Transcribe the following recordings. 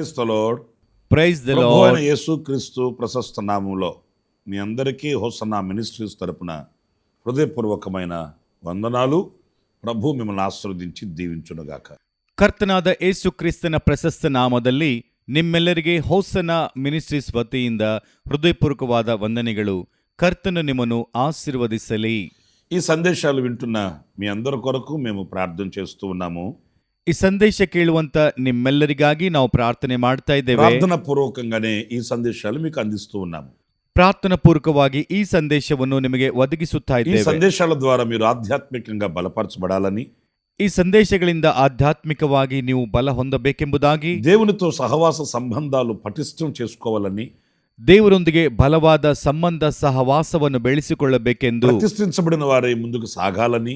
Praise తలోడ్ praise the ప్రభు అయిన lord యేసు క్రీస్తు ప్రశస్త నామంలో మీ అందరికీ హోసన్న మినిస్ట్రీస్ తరపున హృదయపూర్వకమైన వందనాలు ప్రభు మిమ్మల్ని ఆశీర్వదించి దీవించునుగాక ಕರ್ತನಾದ ಏಸು ಕ್ರಿಸ್ತನ ಪ್ರಶಸ್ತ ನಾಮದಲ್ಲಿ ನಿಮ್ಮೆಲ್ಲರಿಗೆ ಹೋಸನ ಮಿನಿಸ್ಟ್ರೀಸ್ ವತಿಯಿಂದ ಹೃದಯಪೂರ್ವಕವಾದ ವಂದನೆಗಳು ಕರ್ತನು ನಿಮ್ಮನ್ನು ಆಶೀರ್ವದಿಸಲಿ ఈ సందేశాలు వింటున్న మీ అందరి కొరకు మేము ప్రార్థన చేస్తూ ఉన్నాము ಈ ಸಂದೇಶ ಕೇಳುವಂತ ನಿಮ್ಮೆಲ್ಲರಿಗಾಗಿ ನಾವು ಪ್ರಾರ್ಥನೆ ಮಾಡ್ತಾ ಇದ್ದೇವೆ ప్రార్థన పూర్వకంగానే ఈ సందేశాలు మీకు అందిస్తూ ఉన్నాము ಪ್ರಾರ್ಥನಾ ಪೂರ್ವಕವಾಗಿ ಈ ಸಂದೇಶವನ್ನು ನಿಮಗೆ ಒದಗಿಸುತ್ತಾ ఈ ಇದ್ದೇವೆ సందేశాల ద్వారా మీరు ఆధ్యాత్మికంగా బలపరచబడాలని ಈ ಸಂದೇಶಗಳಿಂದ ಆಧ್ಯಾತ್ಮಿಕವಾಗಿ ನೀವು ಬಲ ಹೊಂದಬೇಕೆಂಬುದಾಗಿ దేవునితో సహవాస సంబంధాలు పటిష్టం చేసుకోవాలని ದೇವರೊಂದಿಗೆ ಬಲವಾದ ಸಂಬಂಧ ಸಹವಾಸವನ್ನು ಬೆಳೆಸಿಕೊಳ್ಳಬೇಕೆಂದು ప్రతిష్ఠించబడిన వారే ముందుకు సాగాలని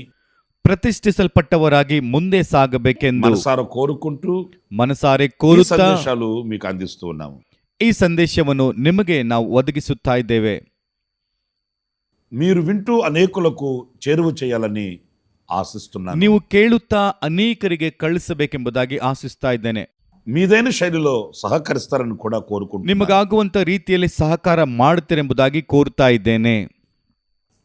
ಪ್ರತಿಷ್ಠಿಸಲ್ಪಟ್ಟವರಾಗಿ ಮುಂದೆ ಸಾಗಬೇಕೆಂದು మనసారా కోరుకుంటూ ಮನಸಾರೆ ఈ ಕೋರುತ್ತಾ సందేశాలు మీకు అందిస్తూ ఉన్నాము ಈ ಸಂದೇಶವನ್ನು ನಿಮಗೆ ನಾವು ಒದಗಿಸುತ್ತಾ ಇದ್ದೇವೆ మీరు వింటూ అనేకులకు చేరువ చేయాలని ఆశిస్తున్నాను ನೀವು ಕೇಳುತ್ತಾ ಅನೇಕರಿಗೆ ಕಳಿಸಬೇಕೆಂಬುದಾಗಿ ಆಶಿಸ್ತಾ ಇದ್ದೇನೆ మీదైన శైలిలో సహకరిస్తారని కూడా కోరుకుంటున్నాను ನಿಮಗಾಗುವಂತ ರೀತಿಯಲ್ಲಿ ಸಹಕಾರ ಮಾಡುತ್ತೀರೆಂಬುದಾಗಿ ಕೋರುತ್ತಾ ಇದ್ದೇನೆ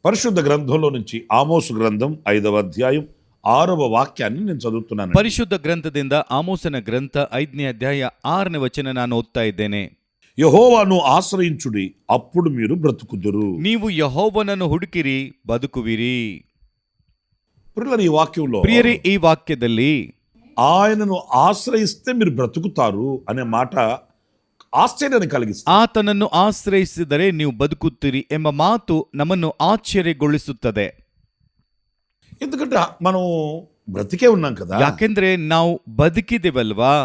పరిశుద్ధ గ్రంథంలో నుంచి ఆమోసు గ్రంథం ఐదవ అధ్యాయం ఆరవ వాక్యాన్ని నేను చదువుతున్నాను ಪರಿಶುದ್ಧ ಗ್ರಂಥದಿಂದ ಆಮೋಸನ ಗ್ರಂಥ ಐದನೇ ಅಧ್ಯಾಯ ಆರನೇ ವಚನ ನಾನು ಓದ್ತಾ ಇದ್ದೇನೆ యహోవాను ఆశ్రయించుడి అప్పుడు మీరు బ్రతుకుదురు ನೀವು ಯಹೋವನನ್ನು ಹುಡುಕಿರಿ ಬದುಕುವಿರಿ పిల్లలు ఈ వాక్యంలో ಪ್ರಿಯರೇ ಈ ವಾಕ್ಯದಲ್ಲಿ ఆయనను ఆశ్రయిస్తే మీరు బ్రతుకుతారు అనే మాట ఆశ్చర్యాన్ని కలిగిస్తుంది ಆತನನ್ನು ಆಶ್ರಯಿಸಿದರೆ ನೀವು ಬದುಕುತ್ತೀರಿ ಎಂಬ ಮಾತು ನಮ್ಮನ್ನು ಆಶ್ಚರ್ಯಗೊಳಿಸುತ್ತದೆ ఎందుకంటే మనం బ్రతికే ఉన్నాం కదా ಯಾಕೆಂದ್ರೆ ನಾವು ಬದುಕಿದೆವಲ್ವಾ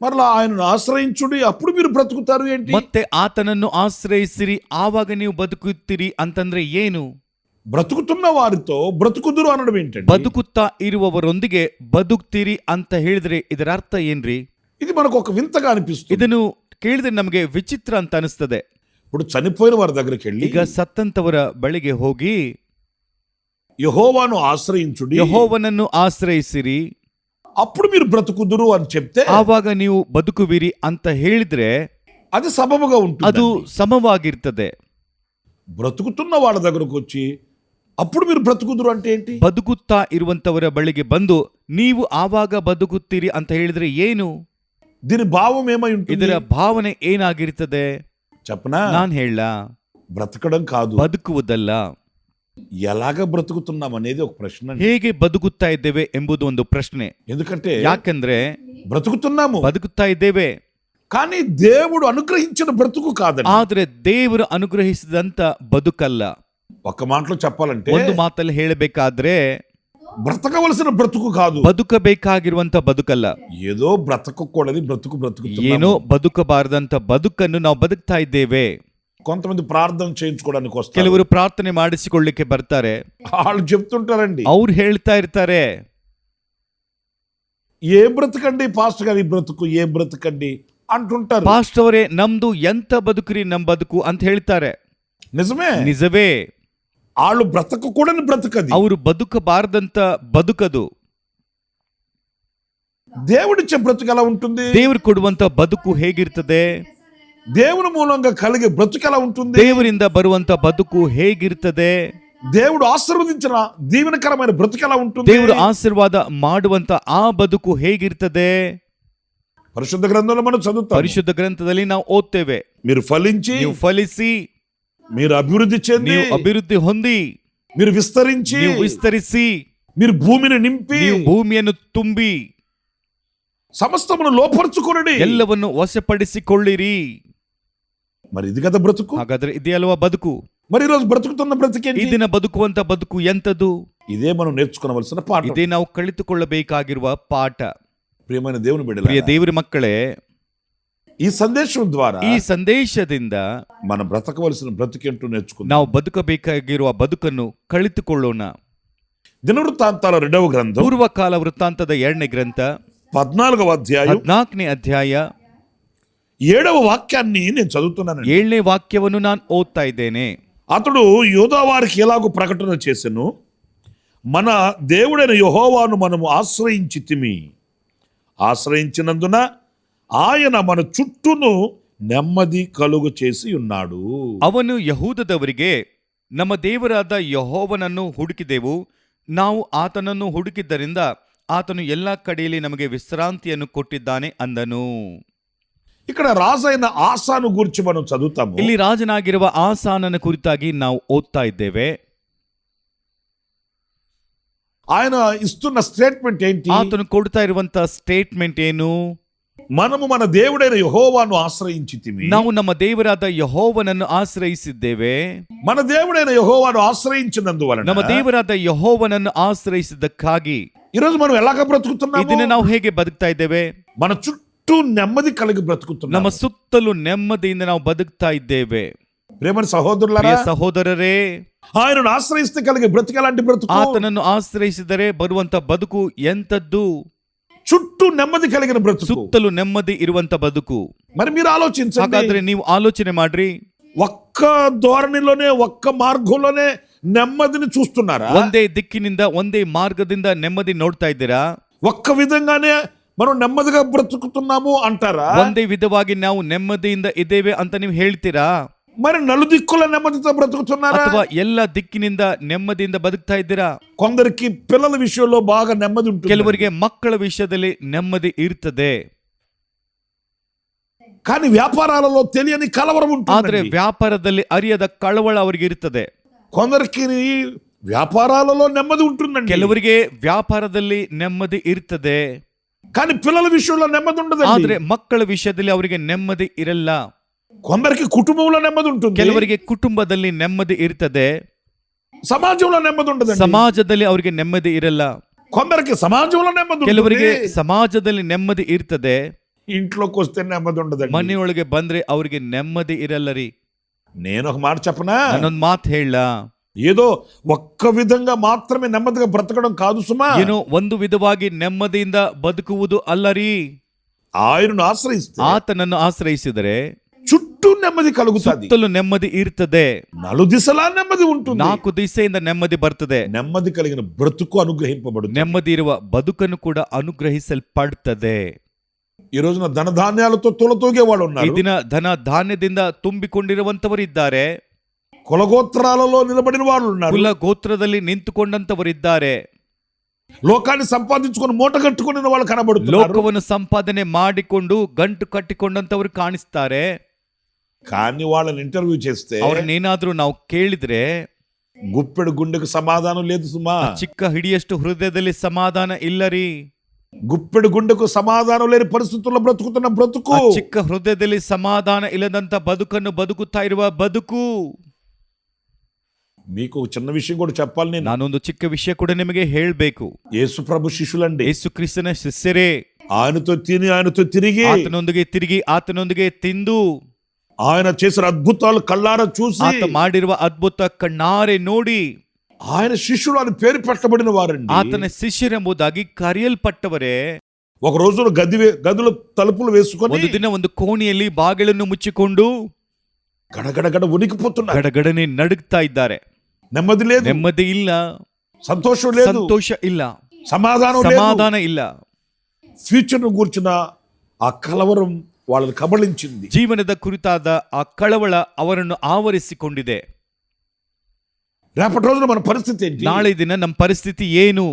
మరలా ఆయనను ఆశ్రయించుడి అప్పుడు మీరు బ్రతుకుతారు ఏంటి ಮತ್ತೆ ಆತನನ್ನು ಆಶ್ರಯಿಸಿರಿ ಆವಾಗ ನೀವು ಬದುಕುತ್ತೀರಿ ಅಂತಂದ್ರೆ ಏನು బ్రతుకుతున్న వారితో బ్రతుకుదురు అనడం ఏంటండి ಬದುಕುತ್ತಾ ಇರುವವರೊಂದಿಗೆ ಬದುಕ್ತೀರಿ ಅಂತ ಹೇಳಿದ್ರೆ ಇದರ ಅರ್ಥ ಏನ್ರಿ ఇది మనకు ఒక వింతగా అనిపిస్తుంది ಇದನ್ನು ಕೇಳಿದ್ರೆ ನಮಗೆ ವಿಚಿತ್ರ ಅಂತ ಅನಿಸ್ತದೆ ఇప్పుడు చనిపోయిన వారి దగ్గరికి వెళ్ళి ಈಗ ಸತ್ತಂತವರ ಬಳಿಗೆ ಹೋಗಿ యహోవాను ఆశ్రయించుడి ಯಹೋವನನ್ನು ಆಶ್ರಯಿಸಿರಿ అప్పుడు మీరు బ్రతుకుదురు అని చెప్తే ಆವಾಗ ನೀವು ಬದುಕುವಿರಿ ಅಂತ ಹೇಳಿದ್ರೆ అది సబబుగా ఉంటుంది ಅದು ಸಮವಾಗಿರ್ತದೆ బ్రతుకుతున్న వాళ్ళ దగ్గరకు వచ్చి అప్పుడు మీరు బ్రతుకుదురు అంటే ఏంటి ಬದುಕುತ್ತಾ ಇರುವಂತವರ ಬಳಿಗೆ ಬಂದು ನೀವು ಆವಾಗ ಬದುಕುತ್ತೀರಿ ಅಂತ ಹೇಳಿದ್ರೆ ಏನು దీని భావం ఏమై ఉంటుంది ಇದರ ಭಾವನೆ ಏನಾಗಿರ್ತದೆ చెప్పనా ನಾನ್ ಹೇಳ బ్రతకడం కాదు ಬದುಕುವುದಲ್ಲ ఎలాగ బ్రతుకుతున్నాం అనేది ఒక ప్రశ్న అండి. ಹೇಗೆ ಬದುಕುತ್ತಾ ಇದ್ದೇವೆ ಎಂಬುದು ಒಂದು ಪ್ರಶ್ನೆ ఎందుకంటే ಯಾಕಂದ್ರೆ బ్రతుకుతున్నాము ಬದುಕುತ್ತಾ ಇದ್ದೇವೆ కానీ దేవుడు అనుగ్రహించిన బ్రతుకు కాదండి ಆದ್ರೆ ದೇವರು ಅನುಗ್ರಹಿಸಿದಂತ ಬದುಕಲ್ಲ ఒక్క మాటలో చెప్పాలంటే ಒಂದು ಮಾತಲ್ಲಿ ಹೇಳಬೇಕಾದ್ರೆ బ్రతకవలసిన బ్రతుకు కాదు ಬದುಕಬೇಕಾಗಿರುವಂತ ಬದುಕಲ್ಲ ఏదో బ్రతకకూడని బ్రతుకు బ్రతుకు ಏನೋ ಬದುಕಬಾರದಂತ ಬದುಕನ್ನು ನಾವು ಬದುಕ್ತಾ ಇದ್ದೇವೆ కొంతమంది ప్రార్థన చేయించుకోవడానికి వస్తారు ಕೆಲವರು ಪ್ರಾರ್ಥನೆ ಮಾಡಿಸಿಕೊಳ್ಳಿಕ್ಕೆ ಬರ್ತಾರೆ వాళ్ళు చెప్తుంటారండి ಅವ್ರು ಹೇಳ್ತಾ ಇರ್ತಾರೆ ఏ బ్రతకండి పాస్టర్ గారి బ్రతుకు ఏ బ్రతకండి అంటుంటారు ಪಾಸ್ಟ್ ಅವರೇ ನಮ್ದು ಎಂತ ಬದುಕ್ರಿ ನಮ್ ಬದುಕು ಅಂತ ಹೇಳ್ತಾರೆ నిజమే ನಿಜವೇ వాళ్ళు బ్రతకకూడని బ్రతకది ಅವರು ಬದುಕಬಾರದಂತ ಬದುಕದು దేవుడిచ్చే బ్రతుకు ఎలా ఉంటుంది ದೇವರು ಕೊಡುವಂತ ಬದುಕು ಹೇಗಿರ್ತದೆ దేవుని మూలంగా కలిగే బ్రతుకు ఎలా ఉంటుంది ದೇವರಿಂದ ಬರುವಂತ ಬದುಕು ಹೇಗಿರ್ತದೆ దేవుడు ఆశీర్వదించిన దీవెనకరమైన బ్రతుకు ఎలా ఉంటుంది ದೇವರು ಆಶೀರ್ವಾದ ಮಾಡುವಂತ ಆ ಬದುಕು ಹೇಗಿರ್ತದೆ పరిశుద్ధ గ్రంథంలో మనం చదువుతాం ಪರಿಶುದ್ಧ ಗ್ರಂಥದಲ್ಲಿ ನಾವು ಓದ್ತೇವೆ మీరు ఫలించి ನೀವು ಫಲಿಸಿ మీరు అభివృద్ధి చెంది ನೀವು ಅಭಿವೃದ್ಧಿ ಹೊಂದಿ మీరు విస్తరించి ನೀವು ವಿಸ್ತರಿಸಿ మీరు భూమిని నింపి ನೀವು ಭೂಮಿಯನ್ನು ತುಂಬಿ సమస్తమును లోపరుచుకొనడి ಎಲ್ಲವನ್ನು ವಶಪಡಿಸಿಕೊಳ್ಳಿರಿ మరి ఇది కదా బ్రతుకు ಹಾಗಾದ್ರೆ ಇದೆಯಲ್ವಾ ಬದುಕು మరి ఈరోజు బ్రతుకుతున్న ಈ బ్రతికేంటి ದಿನ ಬದುಕುವಂತ ಬದುಕು ಎಂತದು ఇదే మనం నేర్చుకోవలసిన పాఠం ಇದೇ ನಾವು ಕಳಿತುಕೊಳ್ಳಬೇಕಾಗಿರುವ ಪಾಠ ప్రియమైన దేవుని ಪ್ರಿಯ బిడ్డల ದೇವರ ಮಕ್ಕಳೇ ఈ సందేశం ద్వారా ಈ ಸಂದೇಶದಿಂದ మనం బ్రతకవలసిన బ్రతికేంటూ నేర్చుకుందాం ನಾವು ಬದುಕಬೇಕಾಗಿರುವ ಬದುಕನ್ನು ಕಳಿತುಕೊಳ್ಳೋಣ దినవృత్తాంతాల రెండవ గ్రంథం ಪೂರ್ವಕಾಲ ವೃತ್ತಾಂತದ ಎರಡನೇ ಗ್ರಂಥ పద్నాలుగవ అధ్యాయం ಹದ್ನಾಲ್ಕನೇ ಅಧ್ಯಾಯ ఏడవ వాక్యాన్ని నేను చదువుతున్నానండి ಏಳನೇ ವಾಕ್ಯವನ್ನು ನಾನು ಓದ್ತಾ ಇದ್ದೇನೆ అతడు యోధా వారికి ఎలాగో ప్రకటన చేసెను మన దేవుడైన యహోవాను మనము ఆశ్రయించితిమి ఆశ్రయించినందున ఆయన మన చుట్టూను నెమ్మది కలుగు చేసి ఉన్నాడు ಅವನು ಯಹೂದದವರಿಗೆ ನಮ್ಮ ದೇವರಾದ ಯಹೋವನನ್ನು ಹುಡುಕಿದೆವು ನಾವು ಆತನನ್ನು ಹುಡುಕಿದ್ದರಿಂದ ಆತನು ಎಲ್ಲ ಕಡೆಯಲ್ಲಿ ನಮಗೆ ವಿಶ್ರಾಂತಿಯನ್ನು ಕೊಟ್ಟಿದ್ದಾನೆ ಅಂದನು ఇక్కడ రాజైన ఆసాను గురించి మనం చదువుతాము ಇಲ್ಲಿ ರಾಜನಾಗಿರುವ ಆಸಾನನ ಕುರಿತಾಗಿ ನಾವು ಓದ್ತಾ ಇದ್ದೇವೆ ఆయన ఇస్తున్న స్టేట్మెంట్ ఏంటి ಆತನು ಕೊಡ್ತಾ ಇರುವಂತ ಸ್ಟೇಟ್ಮೆಂಟ್ ಏನು మనము మన దేవుడైన యహోవాను ఆశ్రయించితిమి ನಾವು ನಮ್ಮ ದೇವರಾದ ಯಹೋವನನ್ನು ಆಶ್ರಯಿಸಿದ್ದೇವೆ మన దేవుడైన యహోవాను ఆశ్రయించినందువలన ನಮ್ಮ ದೇವರಾದ ಯಹೋವನನ್ನು ಆಶ್ರಯಿಸಿದ್ದಕ್ಕಾಗಿ ఈరోజు మనం ఎలాగ ಈ బ్రతుకుతున్నాము ದಿನ ನಾವು ಹೇಗೆ ಬದುಕ್ತಾ ಇದ್ದೇವೆ మన చుట్టూ నెమ్మది కలిగి ನಮ್ಮ బ్రతుకుతున్నాము ಸುತ್ತಲೂ ನೆಮ್ಮದಿಯಿಂದ ನಾವು ಬದುಕ್ತಾ ಇದ್ದೇವೆ ప్రేమని సహోదరులారా ಪ್ರಿಯ ಸಹೋದರರೇ ఆయనను ఆశ్రయిస్తే కలిగే బ్రతుకు ఎలాంటి బ్రతుకు ಆತನನ್ನು ಆಶ್ರಯಿಸಿದರೆ ಬರುವಂತ ಬದುಕು ಎಂತದ್ದು చుట్టూ నెమ్మది కలిగిన బ్రతుకు ಸುತ್ತಲೂ ನೆಮ್ಮದಿ ಇರುವಂತ ಬದುಕು మరి మీరు ఆలోచించండి ಹಾಗಾದ್ರೆ ನೀವು ಆಲೋಚನೆ ಮಾಡ್ರಿ ఒక్క ధోరణిలోనే ఒక్క మార్గంలోనే నెమ్మదిని చూస్తున్నారా ಒಂದೇ ದಿಕ್ಕಿನಿಂದ ಒಂದೇ ಮಾರ್ಗದಿಂದ ನೆಮ್ಮದಿ ನೋಡ್ತಾ ಇದ್ದೀರಾ ఒక్క విధంగానే మనం నెమ్మదిగా బ్రతుకుతున్నాము అంటారా ಒಂದೇ ವಿಧವಾಗಿ ನಾವು ನೆಮ್ಮದಿಯಿಂದ ಇದ್ದೇವೆ ಅಂತ ನೀವು ಹೇಳ್ತೀರಾ మరి నలుదిక్కుల నెమ్మదితో బ్రతుకుతున్నారా ಅಥವಾ ಎಲ್ಲ ದಿಕ್ಕಿನಿಂದ ನೆಮ್ಮದಿಯಿಂದ ಬದುಕ್ತಾ ಇದ್ದೀರಾ కొందరికి పిల్లల విషయంలో బాగా నెమ్మది ఉంటుంది ಕೆಲವರಿಗೆ ಮಕ್ಕಳ ವಿಷಯದಲ್ಲಿ ನೆಮ್ಮದಿ ಇರ್ತದೆ కానీ వ్యాపారాలలో తెలియని కలవరం ಆದ್ರೆ ఉంటుంది ವ್ಯಾಪಾರದಲ್ಲಿ ಅರಿಯದ ಕಳವಳ ಅವರಿಗೆ ಇರ್ತದೆ కొందరికి వ్యాపారాలలో నెమ్మది ఉంటుందండి ಕೆಲವರಿಗೆ ವ್ಯಾಪಾರದಲ್ಲಿ ನೆಮ್ಮದಿ ಇರ್ತದೆ కానీ పిల్లల విషయంలో నెమ్మది ఉండదండి ಆದ್ರೆ ಮಕ್ಕಳ ವಿಷಯದಲ್ಲಿ ಅವರಿಗೆ ನೆಮ್ಮದಿ ಇರಲ್ಲ కొందరికి కుటుంబంలో నెమ్మది ఉంటుంది ಕೆಲವರಿಗೆ ಕುಟುಂಬದಲ್ಲಿ ನೆಮ್ಮದಿ ಇರ್ತದೆ సమాజంలో నెమ్మది ఉండదండి ಸಮಾಜದಲ್ಲಿ ಅವರಿಗೆ ನೆಮ್ಮದಿ ಇರಲ್ಲ కొందరికి సమాజంలో నెమ్మది ಕೆಲವರಿಗೆ ఉంటుంది ಸಮಾಜದಲ್ಲಿ ನೆಮ್ಮದಿ ಇರ್ತದೆ ఇంట్లోకి వస్తే నెమ్మది ఉండదండి ಮನೆಯೊಳಗೆ ಬಂದ್ರೆ ಅವರಿಗೆ ನೆಮ್ಮದಿ ಇರಲ್ಲ ರೀ నేను ఒక మాట చెప్పనా ನಾನೊಂದ್ ಮಾತು ಹೇಳ ఏదో ఒక్క విధంగా మాత్రమే నెమ్మదిగా బ్రతకడం కాదు సుమా ಏನೋ ಒಂದು ವಿಧವಾಗಿ ನೆಮ್ಮದಿಯಿಂದ ಬದುಕುವುದು ಅಲ್ಲ ರೀ ఆయనను ఆశ్రయిస్తే ಆತನನ್ನು ಆಶ್ರಯಿಸಿದರೆ చుట్టూ నెమ్మది కలుగుతుంది ಸುತ್ತಲೂ ನೆಮ್ಮದಿ ಇರ್ತದೆ నలుదిశలా నెమ్మది ఉంటుంది ನಾಲ್ಕು ದಿಸೆಯಿಂದ ನೆಮ್ಮದಿ ಬರ್ತದೆ నెమ్మది కలిగిన బ్రతుకు అనుగ్రహింపబడుతుంది ನೆಮ್ಮದಿ ಇರುವ ಬದುಕನ್ನು ಕೂಡ ಅನುಗ್ರಹಿಸಲ್ಪಡುತ್ತದೆ ఈ రోజున ధనధాన్యాలతో తులతూగేవాడు ಈ ఉన్నారు ದಿನ ಧನ ಧಾನ್ಯದಿಂದ ತುಂಬಿಕೊಂಡಿರುವಂತವರಿದ್ದಾರೆ కులగోత్రాలలో నిలబడిన వాళ్ళు ఉన్నారు ಕುಲ ಗೋತ್ರದಲ್ಲಿ ನಿಂತುಕೊಂಡಂತವರಿದ್ದಾರೆ లోకాన్ని సంపాదించుకొని మూట కట్టుకుని వాళ్ళు కనబడుతున్నారు ಲೋಕವನ್ನು ಸಂಪಾದನೆ ಮಾಡಿಕೊಂಡು ಗಂಟು ಕಟ್ಟಿಕೊಂಡಂತವರು ಕಾಣಿಸ್ತಾರೆ కానీ వాళ్ళని ఇంటర్వ్యూ చేస్తే ಅವ್ರನ್ನೇನಾದ್ರೂ ನಾವು ಕೇಳಿದ್ರೆ గుప్పెడు గుండెకు సమాధానం లేదు సుమా ಚಿಕ್ಕ ಹಿಡಿಯಷ್ಟು ಹೃದಯದಲ್ಲಿ ಸಮಾಧಾನ ಇಲ್ಲ ರೀ గుప్పెడు గుండెకు సమాధానం లేని పరిస్థితుల్లో బ్రతుకుతున్న బ్రతుకు ಆ ಚಿಕ್ಕ ಹೃದಯದಲ್ಲಿ ಸಮಾಧಾನ ಇಲ್ಲದಂತ ಬದುಕನ್ನು ಬದುಕುತ್ತಾ ಇರುವ ಬದುಕು మీకు ఒక చిన్న విషయం కూడా చెప్పాలి నేను ನಾನೊಂದು ಚಿಕ್ಕ ವಿಷಯ ಕೂಡ ನಿಮಗೆ ಹೇಳ್ಬೇಕು యేసు ప్రభు శిష్యులండి ಯೇಸು ಕ್ರಿಸ್ತನ ಶಿಷ್ಯರೇ ఆయనతో తిని ఆయనతో తిరిగి ಆತನೊಂದಿಗೆ ತಿರುಗಿ ಆತನೊಂದಿಗೆ ತಿಂದು ఆయన చేసిన అద్భుతాలు కళ్ళారా చూసి ಆತ ಮಾಡಿರುವ ಅದ್ಭುತ ಕಣ್ಣಾರೆ ನೋಡಿ ఆయన శిష్యులు అని పేరు పెట్టబడిన వారండి ಆತನ ಶಿಷ್ಯರೆಂಬುದಾಗಿ ಕರೆಯಲ್ಪಟ್ಟವರೇ ఒక రోజున గది వే- గదిలో తలుపులు వేసుకొని ಒಂದು ದಿನ ಒಂದು ಕೋಣೆಯಲ್ಲಿ ಬಾಗಿಲನ್ನು ಮುಚ್ಚಿಕೊಂಡು గడగడగడ ఉనికిపోతున్నారు ಗಡಗಡನೆ ನಡುಗ್ತಾ ಇದ್ದಾರೆ నెమ్మది లేదు ನೆಮ್ಮದಿ ಇಲ್ಲ సంతోషం లేదు ಸಂತೋಷ ಇಲ್ಲ సమాధానం లేదు ಸಮಾಧಾನ ಇಲ್ಲ ఫ్యూచర్ ను కూర్చున్న ఆ కలవరం వాళ్ళని కబళించింది ಜೀವನದ ಕುರಿತಾದ ಆ ಕಳವಳ ಅವರನ್ನು ಆವರಿಸಿಕೊಂಡಿದೆ రేపటి రోజున మన పరిస్థితి ఏంటి ನಾಳೆ ದಿನ ನಮ್ಮ ಪರಿಸ್ಥಿತಿ ಏನು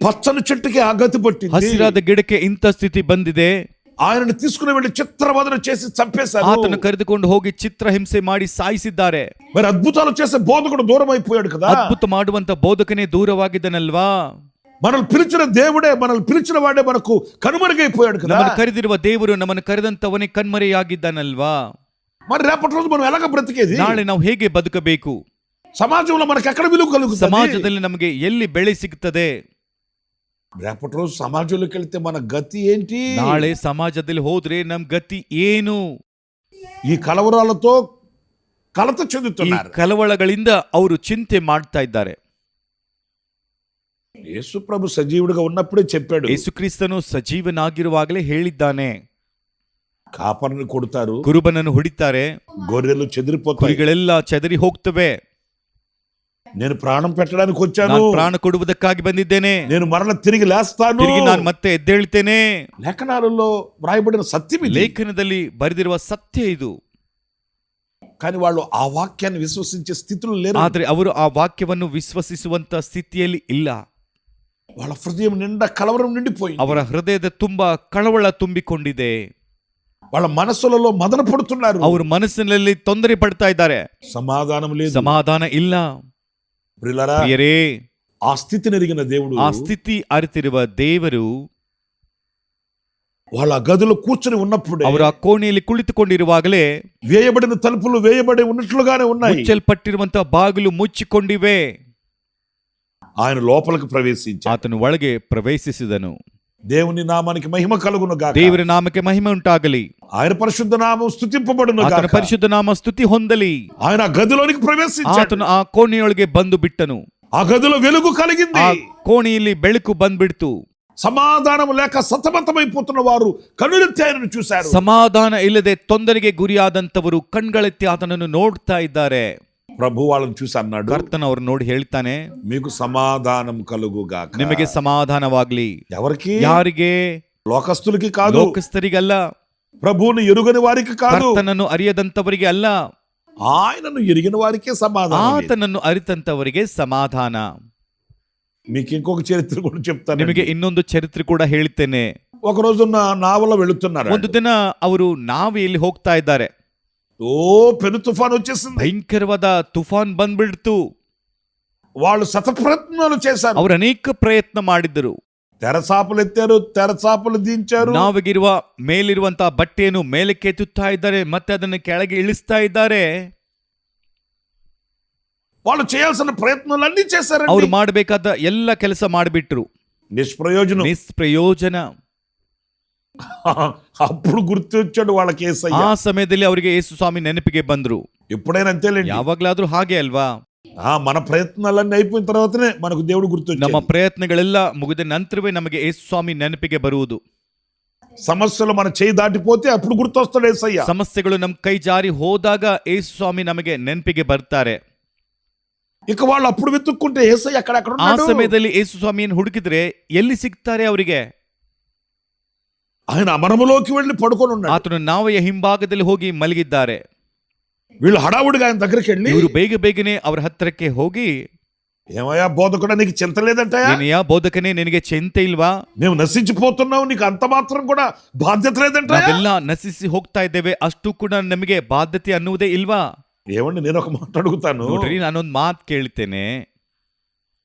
పచ్చని చెట్టుకి ఆ గతి పట్టింది ಹಸಿರಾದ ಗಿಡಕ್ಕೆ ಇಂಥ ಸ್ಥಿತಿ ಬಂದಿದೆ ఆయనను తీసుకుని వెళ్ళి చిత్రవదన చేసి చంపేశారు ಆತನು ಕರೆದುಕೊಂಡು ಹೋಗಿ ಚಿತ್ರಹಿಂಸೆ ಮಾಡಿ ಸಾಯಿಸಿದ್ದಾರೆ మరి అద్భుతాలు చేసే బోధకుడు దూరం అయిపోయాడు కదా ಅದ್ಭುತ ಮಾಡುವಂತ ಬೋಧಕನೇ ದೂರವಾಗಿದ್ದನಲ್ವಾ మనల్ని పిలిచిన దేవుడే మనల్ని పిలిచిన వాడే మనకు కనుమరుగైపోయాడు కదా ನಮ್ಮನ್ನು ಕರೆದಿರುವ ದೇವರು ನಮ್ಮನ್ನು ಕರೆದಂತವನೇ ಕಣ್ಮರೆಯಾಗಿದ್ದಾನಲ್ವಾ మరి రేపటి రోజు మనం ఎలాగ బ్రతికేది ನಾಳೆ ನಾವು ಹೇಗೆ ಬದುಕಬೇಕು సమాజంలో మనకు ఎక్కడ విలువ కలుగుతుంది ಸಮಾಜದಲ್ಲಿ ನಮಗೆ ಎಲ್ಲಿ ಬೆಳೆ ಸಿಗುತ್ತದೆ రేపటి రోజు సమాజంలోకి వెళ్తే మన గతి ఏంటి ನಾಳೆ ಸಮಾಜದಲ್ಲಿ ಹೋದ್ರೆ ನಮ್ ಗತಿ ಏನು ఈ కలవరాలతో కలత ಈ చెందుతున్నారు ಕಲವಳಗಳಿಂದ ಅವರು ಚಿಂತೆ ಮಾಡ್ತಾ ಇದ್ದಾರೆ యేసు ప్రభు సజీవుడిగా ఉన్నప్పుడే చెప్పాడు ಯೇಸುಕ್ರಿಸ್ತನು ಸಜೀವನಾಗಿರುವಾಗಲೇ ಹೇಳಿದ್ದಾನೆ కాపరిని కొడతారు ಕುರುಬನನ್ನು ಹೊಡಿತಾರೆ గొర్రెలు చెదిరిపోతాయి ಕುರಿಗಳೆಲ್ಲ ಚದರಿ ಹೋಗ್ತವೆ నేను ప్రాణం పెట్టడానికి వచ్చాను ನಾನು ಪ್ರಾಣ ಕೊಡುವುದಕ್ಕಾಗಿ ಬಂದಿದ್ದೇನೆ నేను మరల తిరిగి లేస్తాను ತಿರುಗಿ ನಾನು ಮತ್ತೆ ಎದ್ದೇಳ್ತೇನೆ లేఖనాలలో వ్రాయబడిన సత్యం ఇది ಲೇಖನದಲ್ಲಿ ಬರೆದಿರುವ ಸತ್ಯ ಇದು కానీ వాళ్ళు ఆ వాక్యాన్ని విశ్వసించే స్థితిలో లేరు ಆದ್ರೆ ಅವರು ಆ ವಾಕ್ಯವನ್ನು ವಿಶ್ವಸಿಸುವಂತ ಸ್ಥಿತಿಯಲ್ಲಿ ಇಲ್ಲ వాళ్ళ హృదయం నిండా కలవరం నిండిపోయింది ಅವರ ಹೃದಯದ ತುಂಬಾ ಕಳವಳ ತುಂಬಿಕೊಂಡಿದೆ వాళ్ళ మనసులలో మదన పడుతున్నారు ಅವರು ಮನಸ್ಸಿನಲ್ಲಿ ತೊಂದರೆ ಪಡ್ತಾ ಇದ್ದಾರೆ సమాధానం లేదు ಸಮಾಧಾನ ಇಲ್ಲ ప్రియులారా, ಪ್ರಿಯರೇ ఆ స్థితిని ఎరిగిన దేవుడు ಆ ಸ್ಥಿತಿ ಅರಿತಿರುವ ದೇವರು వాళ్ళ గదిలో కూర్చుని ఉన్నప్పుడే ಅವರ ಆ ಕೋಣೆಯಲ್ಲಿ ಕುಳಿತುಕೊಂಡಿರುವಾಗಲೇ వేయబడిన తలుపులు వేయబడి ఉన్నట్లుగానే ఉన్నాయి ಮುಚ್ಚಲ್ಪಟ್ಟಿರುವಂತಹ ಬಾಗಿಲು ಮುಚ್ಚಿಕೊಂಡಿವೆ ఆయన లోపలికి ప్రవేశించారు ಆತನು ಒಳಗೆ ಪ್ರವೇಶಿಸಿದನು దేవుని నామానికి మహిమ కలుగును గాక ದೇವರ ನಾಮಕ್ಕೆ ಮಹಿಮೆ ಉಂಟಾಗಲಿ ఆయన పరిశుద్ధ నామం స్థుతింపబడును ಆತನ గాక ಪರಿಶುದ್ಧ ನಾಮ ಸ್ತುತಿ ಹೊಂದಲಿ ఆయన ఆ గదిలోనికి ప్రవేశించాడు ಆತನು ಆ ಕೋಣೆಯೊಳಗೆ ಬಂದು ಬಿಟ್ಟನು ఆ గదిలో వెలుగు కలిగింది ಆ ಕೋಣೆಯಲ್ಲಿ ಬೆಳಕು ಬಂದ್ಬಿಡ್ತು సమాధానం లేక సతమతమైపోతున్న వారు కనులెత్తి ఆయనను చూశారు ಸಮಾಧಾನ ಇಲ್ಲದೆ ತೊಂದರೆಗೆ ಗುರಿಯಾದಂತವರು ಕಣ್ಗಳೆತ್ತಿ ಆತನನ್ನು ನೋಡ್ತಾ ಇದ್ದಾರೆ ప్రభు వాళ్ళని చూసి అన్నాడు ಕರ್ತನ ಅವರು ನೋಡಿ ಹೇಳ್ತಾನೆ మీకు సమాధానం కలుగుగాక ನಿಮಗೆ ಸಮಾಧಾನವಾಗ್ಲಿ ఎవరికి ಯಾರಿಗೆ లోకస్తులకి కాదు ಲೋಕಸ್ಥರಿಗಲ್ಲ ప్రభువుని ఎరుగని వారికి కాదు ಕರ್ತನನ್ನು ಅರಿಯದಂತವರಿಗೆ ಅಲ್ಲ ఆయనను ఎరిగిన వారికే సమాధానం లేదు. ಆತನನ್ನು ಅರಿತಂತವರಿಗೆ ಸಮಾಧಾನ మీకు ఇంకొక చరిత్ర కూడా చెప్తాను ನಿಮಗೆ ಇನ್ನೊಂದು ಚರಿತ್ರೆ ಕೂಡ ಹೇಳ್ತೇನೆ ఒక రోజు నా నావలో వెళుతున్నారు ಒಂದು ದಿನ ಅವರು ನಾವೆಯಲ್ಲಿ ಹೋಗ್ತಾ ಇದ್ದಾರೆ ఓ పెను తుఫాన్ వచ్చేసింది ಭಯಂಕರವಾದ ತುಫಾನ್ ಬಂದ್ಬಿಡ್ತು వాళ్ళు శతప్రయత్నాలు చేశారు ಅವರು ಅನೇಕ ಪ್ರಯತ್ನ ಮಾಡಿದ್ದರು తెరచాపలు ఎత్తారు తెరచాపలు దించారు ನಾವಿಗಿರುವ ಮೇಲಿರುವಂತಹ ಬಟ್ಟೆಯನ್ನು ಮೇಲಕ್ಕೆ ಎತ್ತುತ್ತಾ ಇದ್ದಾರೆ ಮತ್ತೆ ಅದನ್ನು ಕೆಳಗೆ ಇಳಿಸ್ತಾ ಇದ್ದಾರೆ వాళ్ళు చేయాల్సిన ప్రయత్నాలు అన్ని చేశారండి ಅವ್ರು ಮಾಡಬೇಕಾದ ಎಲ್ಲ ಕೆಲಸ ಮಾಡಿಬಿಟ್ರು నిష్ప్రయోజనం ನಿಷ್ಪ್ರಯೋಜನ అప్పుడు గుర్తొచ్చాడు వాళ్ళకి ఏసయ్య ಆ ಸಮಯದಲ್ಲಿ ಅವರಿಗೆ ಯೇಸು ಸ್ವಾಮಿ ನೆನಪಿಗೆ ಬಂದ್ರು ఎప్పుడైనా అంతేలేండి ಯಾವಾಗ್ಲಾದ್ರೂ ಹಾಗೆ ಅಲ್ವಾ ఆ, మన ప్రయత్నాలన్నీ అయిపోయిన తర్వాతనే మనకు దేవుడు ನಮ್ಮ గుర్తొచ్చాడు ಪ್ರಯತ್ನಗಳೆಲ್ಲ ಮುಗಿದ ನಂತರವೇ ನಮಗೆ ಯೇಸು ಸ್ವಾಮಿ ನೆನಪಿಗೆ ಬರುವುದು సమస్యలు మన చేయి దాటిపోతే అప్పుడు గుర్తొస్తాడు ఏసయ్య ಸಮಸ್ಯೆಗಳು ನಮ್ಮ ಕೈ ಜಾರಿ ಹೋದಾಗ ಯೇಸು ಸ್ವಾಮಿ ನಮಗೆ ನೆನಪಿಗೆ ಬರ್ತಾರೆ ఇక వాళ్ళు అప్పుడు వెతుక్కుంటే ఏసయ్య అక్కడక్కడ ಆ ఉన్నాడు ಸಮಯದಲ್ಲಿ ಯೇಸು ಸ್ವಾಮಿಯನ್ನು ಹುಡುಕಿದ್ರೆ ಎಲ್ಲಿ ಸಿಗ್ತಾರೆ ಅವರಿಗೆ ఆయన అమరములోకి వెళ్ళి పడుకొని ఉన్నాడు ಆತನು ನಾವೆಯ ಹಿಂಭಾಗದಲ್ಲಿ ಹೋಗಿ ಮಲಗಿದ್ದಾರೆ వీళ్ళు హడావుడిగా ఆయన దగ్గరికి వెళ్ళి ಇವರು ಬೇಗ ಬೇಗನೆ ಅವರ ಹತ್ತಿರಕ್ಕೆ ಹೋಗಿ ఏమయ్యా బోధకుడా నీకు చింత లేదంటయా ಏನಯ್ಯ ಬೋಧಕನೇ ನಿನಗೆ ಚಿಂತೆ ಇಲ್ವಾ మేము నశించిపోతున్నావు నీకు అంత మాత్రం కూడా బాధ్యత లేదంటయా ನಾವೆಲ್ಲ ನಶಿಸಿ ಹೋಗ್ತಾ ಇದ್ದೇವೆ ಅಷ್ಟು ಕೂಡ ನಮಗೆ ಬಾಧ್ಯತೆ ಅನ್ನುವುದೇ ಇಲ್ವಾ ఏమండి నేను ఒక మాట అడుగుతాను ನೋಡ್ರಿ ನಾನೊಂದ್ ಮಾತು ಕೇಳ್ತೇನೆ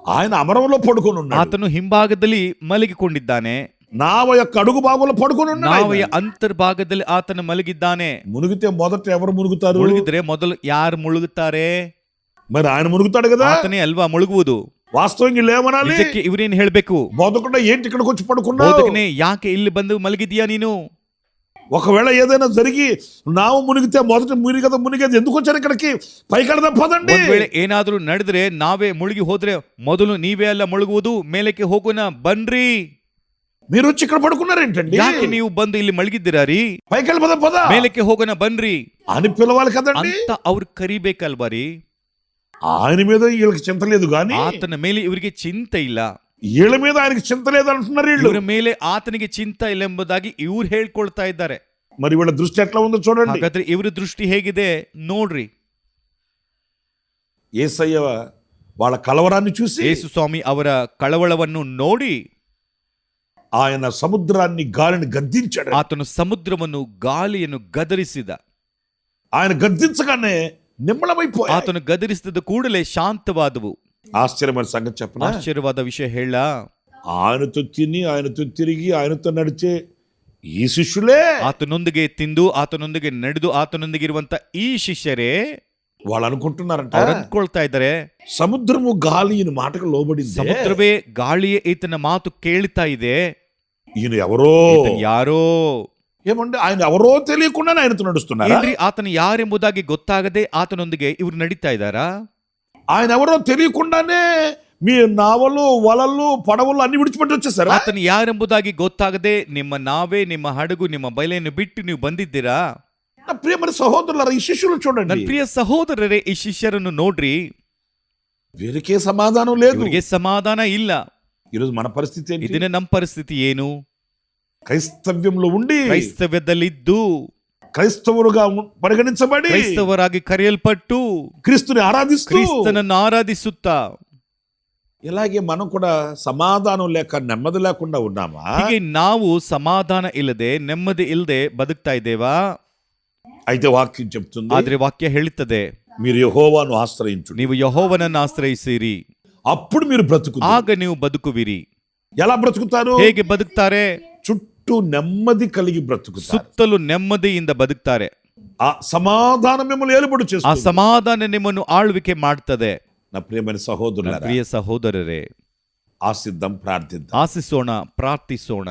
ఆయన అమరంలో పడుకొని ఉన్నాడు ಆತನು ಹಿಂಭಾಗದಲ್ಲಿ ಮಲಗಿಕೊಂಡಿದ್ದಾನೆ ನಾವ ಯೊಕ್ಕ ಅಡುಗು ಬಾಗುಲ ಪಡ್ಕೊಂಡು ನಾವಯ ಅಂತರ್ಭಾಗದಲ್ಲಿ ಆತನ ಮಲಗಿದ್ದಾನೆ మునిగితే మొదట ఎవరు మునుగుతారు ಮುಳುಗಿದ್ರೆ ಮೊದಲು ಯಾರು ಮುಳುಗುತ್ತಾರೆ మరి ఆయన మునుగుతాడు కదా ಆತನೇ ಅಲ್ವಾ ಮುಳುಗುವುದು వాస్తవం వీళ్ళేమనాలి ಇದಕ್ಕೆ ಇವ್ರೇನ್ ಹೇಳ್ಬೇಕು మొదకుండా ఏంటి ఇక్కడికి వచ్చి పడుకున్నావు ಬೋಧಕನೇ ಯಾಕೆ ಇಲ್ಲಿ ಬಂದು ಮಲಗಿದ್ಯಾ ನೀನು ఒకవేళ ఏదైనా జరిగి నావు మునిగితే మొదట మునిగద మునిగేది ఎందుకు వచ్చారు ఇక్కడికి పైకడ పదండి ಒಂದ್ ವೇಳೆ ಏನಾದ್ರೂ ನಡೆದ್ರೆ ನಾವೇ ಮುಳುಗಿ ಹೋದ್ರೆ ಮೊದಲು ನೀವೇ ಅಲ್ಲ ಮುಳುಗುವುದು ಮೇಲಕ್ಕೆ ಹೋಗೋಣ ಬನ್ರಿ మీరు వచ్చి ఇక్కడ పడుకున్నారేంటండి ಯಾಕೆ ನೀವು ಬಂದು ಇಲ್ಲಿ ಮಲಗಿದ್ದೀರಾ ರೀ పైకి పద పద ಮೇಲಕ್ಕೆ ಹೋಗೋಣ ಬನ್ರಿ అని పిలవాలి కదండి ಅಂತ ಅವ್ರು ಕರಿಬೇಕಲ್ವಾ ರೀ ఆయన మీద వీళ్ళకి చింత లేదు కానీ ಆತನ ಮೇಲೆ ಇವರಿಗೆ ಚಿಂತೆ ಇಲ್ಲ వీళ్ళ మీద ఆయనకి చింత లేదు అంటున్నారు వీళ్ళు ಇವರ ಮೇಲೆ ಆತನಿಗೆ ಚಿಂತ ಇಲ್ಲ ಎಂಬುದಾಗಿ ಇವ್ರು ಹೇಳ್ಕೊಳ್ತಾ ಇದ್ದಾರೆ మరి వీళ్ళ దృష్టి ఎట్లా ఉందో చూడండి ಹಾಗಾದ್ರೆ ಇವರ ದೃಷ್ಟಿ ಹೇಗಿದೆ ನೋಡ್ರಿ ఏసయ్య వాళ్ళ కలవరాన్ని చూసి ಯೇಸು ಸ್ವಾಮಿ ಅವರ ಕಳವಳವನ್ನು ನೋಡಿ ఆయన సముద్రాన్ని గాలిని గద్దించాడు ಆತನು ಸಮುದ್ರವನ್ನು ಗಾಳಿಯನ್ನು ಗದರಿಸಿದ ఆయన గద్దించగానే నిమ్మళమైపోయి ಆತನು ಗದರಿಸಿದ ಕೂಡಲೇ ಶಾಂತವಾದವು ఆశ్చర్యమైన సంగతి చెప్పనా ಆಶ್ಚರ್ಯವಾದ ವಿಷಯ ಹೇಳ ఆయనతో తిని ఆయనతో తిరిగి ఆయనతో నడిచే ఈ శిష్యులే ಆತನೊಂದಿಗೆ ತಿಂದು ಆತನೊಂದಿಗೆ ನಡೆದು ಆತನೊಂದಿಗೆ ಇರುವಂತ ಈ ಶಿಷ್ಯರೇ వాళ్ళు అనుకుంటున్నారంట ಅವ್ರು ಅಂದ್ಕೊಳ್ತಾ ಇದ್ದಾರೆ సముద్రము గాలి ఈయన మాటకు లోబడింది ಸಮುದ್ರವೇ ಗಾಳಿಯೇ ಈತನ ಮಾತು ಕೇಳ್ತಾ ಇದೆ ఈయన ఎవరో ಈತನ್ ಯಾರೋ ఏమండి ఆయన ఎవరో తెలియకుండానే ఆయనతో నడుస్తున్నారా ಏನ್ರಿ ಆತನ ಯಾರೆಂಬುದಾಗಿ ಗೊತ್ತಾಗದೆ ಆತನೊಂದಿಗೆ ಇವ್ರು ನಡೀತಾ ಇದ್ದಾರಾ ఆయన ఎవరో తెలియకుండానే మీ నావలు వలలు పడవలు అన్ని విడిచిపెట్టి వచ్చేసారా ಆತನ ಯಾರೆಂಬುದಾಗಿ ಗೊತ್ತಾಗದೆ ನಿಮ್ಮ ನಾವೇ ನಿಮ್ಮ ಹಡಗು ನಿಮ್ಮ ಬಯಲೆಯನ್ನು ಬಿಟ್ಟು ನೀವು ಬಂದಿದ್ದೀರಾ నా ప్రియమైన సహోదరులారా ఈ శిష్యులు ನನ್ನ చూడండి ಪ್ರಿಯ ಸಹೋದರರೇ ಈ ಶಿಷ್ಯರನ್ನು ನೋಡ್ರಿ వీరికే సమాధానం లేదు ಇವರಿಗೆ ಸಮಾಧಾನ ಇಲ್ಲ ఈరోజు మన పరిస్థితి ఏంటి ಇದನ್ನ ನಮ್ಮ ಪರಿಸ್ಥಿತಿ ಏನು క్రైస్తవ్యంలో ఉండి ಕ್ರೈಸ್ತವ್ಯದಲ್ಲಿದ್ದು క్రైస్తవులుగా ఉ- పరిగణించబడి ಕ್ರೈಸ್ತವರಾಗಿ ಕರೆಯಲ್ಪಟ್ಟು క్రీస్తుని ఆరాధిస్తూ ಕ್ರಿಸ್ತನನ್ನು ಆರಾಧಿಸುತ್ತಾ ఇలాగే మనం కూడా సమాధానం లేక నెమ్మది లేకుండా ఉన్నామా ಹೀಗೆ ನಾವು ಸಮಾಧಾನ ಇಲ್ಲದೆ ನೆಮ್ಮದಿ ಇಲ್ಲದೆ ಬದುಕ್ತಾ ಇದ್ದೇವಾ అయితే వాక్యం చెప్తుంది ಆದ್ರೆ ವಾಕ್ಯ ಹೇಳುತ್ತದೆ మీరు యెహోవాను ఆశ్రయించుడి ನೀವು ಯಹೋವನನ್ನು ಆಶ್ರಯಿಸಿರಿ ಅಪ್ಪುಡು ಮೀರು ಬ್ರತುಕು ಆಗ ನೀವು ಬದುಕುವಿರಿ ಎಲ್ಲ ಬ್ರತುಕುತ್ತಾರೋ ಹೇಗೆ ಬದುಕ್ತಾರೆ? ಚುಟ್ಟೂ ನೆಮ್ಮದಿ ಕಲಿಗಿ ಬ್ರತುಕು ಸುತ್ತಲೂ ನೆಮ್ಮದಿಯಿಂದ ಬದುಕ್ತಾರೆ. ಆ ಸಮಾಧಾನ ಮಿಮ್ಮಲ್ಲಿ ಏಳುಬಿಡು ಆ ಸಮಾಧಾನ ನಿಮ್ಮನ್ನು ಆಳ್ವಿಕೆ ಮಾಡ್ತದೆ. ನಮ್ಮ ಪ್ರಿಯಮನ ಸಹೋದರ ಪ್ರಿಯ ಸಹೋದರರೇ ಆಸಿದ್ದಂ ಪ್ರಾರ್ಥಿದ್ದ ಆಸಿಸೋಣ ಪ್ರಾರ್ಥಿಸೋಣ